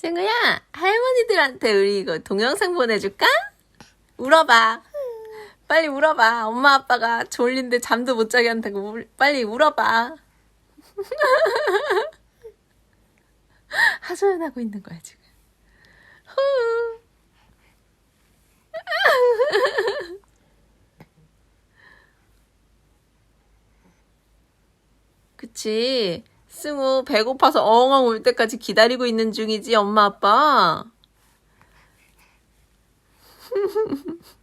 승우야, 할머니들한테 우리 이거 동영상 보내줄까? 울어봐. 빨리 울어봐. 엄마 아빠가 졸린데 잠도 못 자게 한다고 울- 빨리 울어봐. 하소연하고 있는 거야 지금. 후. 그치. 승우 배고파서 엉엉 울 때까지 기다리고 있는 중이지, 엄마 아빠.